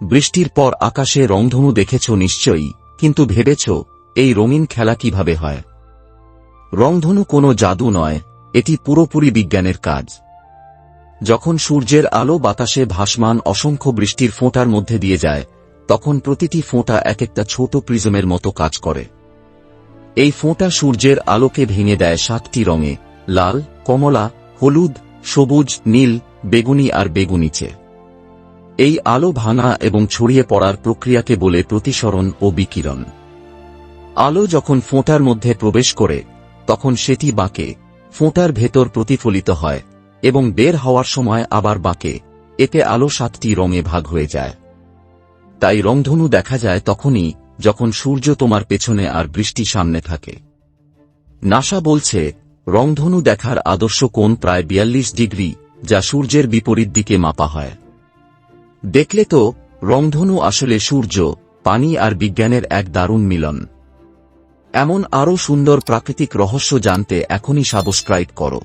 বৃষ্টির পর আকাশে রংধনু দেখেছ নিশ্চয়ই, কিন্তু ভেবেছ, এই রঙিন খেলা কীভাবে হয়? রংধনু কোনো জাদু নয়, এটি পুরোপুরি বিজ্ঞানের কাজ। যখন সূর্যের আলো বাতাসে ভাসমান অসংখ্য বৃষ্টির ফোঁটার মধ্যে দিয়ে যায়, তখন প্রতিটি ফোঁটা এক একটা ছোট প্রিজমের মতো কাজ করে। এই ফোঁটা সূর্যের আলোকে ভেঙে দেয় সাতটি রঙে, লাল, কমলা, হলুদ, সবুজ, নীল, বেগুনি আর বেগুনিচে। এই আলো ভাঙা এবং ছড়িয়ে পড়ার প্রক্রিয়াকে বলে প্রতিসরণ ও বিকিরণ। আলো যখন ফোঁটার মধ্যে প্রবেশ করে, তখন সেটি বাঁকে, ফোঁটার ভেতর প্রতিফলিত হয়, এবং বের হওয়ার সময় আবার বাঁকে, এতে আলো সাতটি রঙে ভাগ হয়ে যায়। তাই রংধনু দেখা যায় তখনই যখন সূর্য তোমার পেছনে আর বৃষ্টি সামনে থাকে। নাসা বলছে, রংধনু দেখার আদর্শ কোণ প্রায় বিয়াল্লিশ ডিগ্রি, যা সূর্যের বিপরীত দিকে মাপা হয়। দেখলে তো, রংধনু আসলে সূর্য, পানি আর বিজ্ঞানের এক দারুণ মিলন। এমন আরও সুন্দর প্রাকৃতিক রহস্য জানতে এখনই সাবস্ক্রাইব করো।